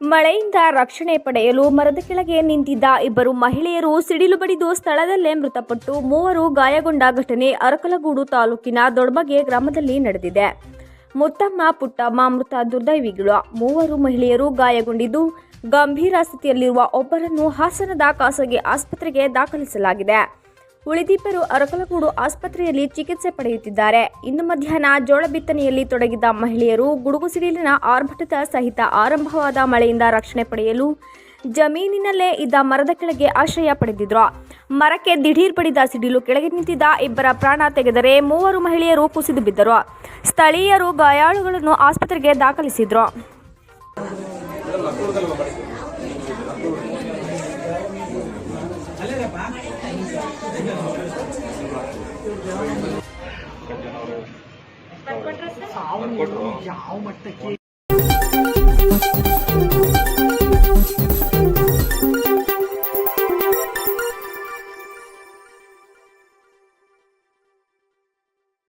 ಮಳೆಯಿಂದ ರಕ್ಷಣೆ ಪಡೆಯಲು ಮರದ ಕೆಳಗೆ ನಿಂತಿದ್ದ ಇಬ್ಬರು ಮಹಿಳೆಯರು ಸಿಡಿಲು ಬಡಿದು ಸ್ಥಳದಲ್ಲೇ ಮೃತಪಟ್ಟು ಮೂವರು ಗಾಯಗೊಂಡ ಘಟನೆ ಅರಕಲಗೂಡು ತಾಲೂಕಿನ ದೊಡ್ಬಗೆ ಗ್ರಾಮದಲ್ಲಿ ನಡೆದಿದೆ. ಮುತ್ತಮ್ಮ, ಪುಟ್ಟಮ್ಮ, ಮೃತ ದುರ್ದೈವಿಗಳು ಮೂವರು ಮಹಿಳೆಯರು ಗಾಯಗೊಂಡಿದ್ದು, ಗಂಭೀರ ಸ್ಥಿತಿಯಲ್ಲಿರುವ ಒಬ್ಬರನ್ನು ಹಾಸನದ ಖಾಸಗಿ ಆಸ್ಪತ್ರೆಗೆ ದಾಖಲಿಸಲಾಗಿದೆ. ಉಳಿದಿಬ್ಬರು ಅರಕಲಗೂಡು ಆಸ್ಪತ್ರೆಯಲ್ಲಿ ಚಿಕಿತ್ಸೆ ಪಡೆಯುತ್ತಿದ್ದಾರೆ. ಇಂದು ಮಧ್ಯಾಹ್ನ ಜೋಳ ಬಿತ್ತನೆಯಲ್ಲಿ ತೊಡಗಿದ್ದ ಮಹಿಳೆಯರು ಗುಡುಗು ಸಿಡಿಲಿನ ಆರ್ಭಟದ ಸಹಿತ ಆರಂಭವಾದ ಮಳೆಯಿಂದ ರಕ್ಷಣೆ ಪಡೆಯಲು ಜಮೀನಿನಲ್ಲೇ ಇದ್ದ ಮರದ ಕೆಳಗೆ ಆಶ್ರಯ ಪಡೆದಿದ್ರು. ಮರಕ್ಕೆ ದಿಢೀರ್ ಪಡಿದ ಸಿಡಿಲು ಕೆಳಗೆ ನಿಂತಿದ್ದ ಇಬ್ಬರ ಪ್ರಾಣ ತೆಗೆದರೆ ಮೂವರು ಮಹಿಳೆಯರು ಕುಸಿದು ಬಿದ್ದರು. ಸ್ಥಳೀಯರು ಗಾಯಾಳುಗಳನ್ನು ಆಸ್ಪತ್ರೆಗೆ ದಾಖಲಿಸಿದ್ರು. ಯಾವ ಮಟ್ಟಕ್ಕೆ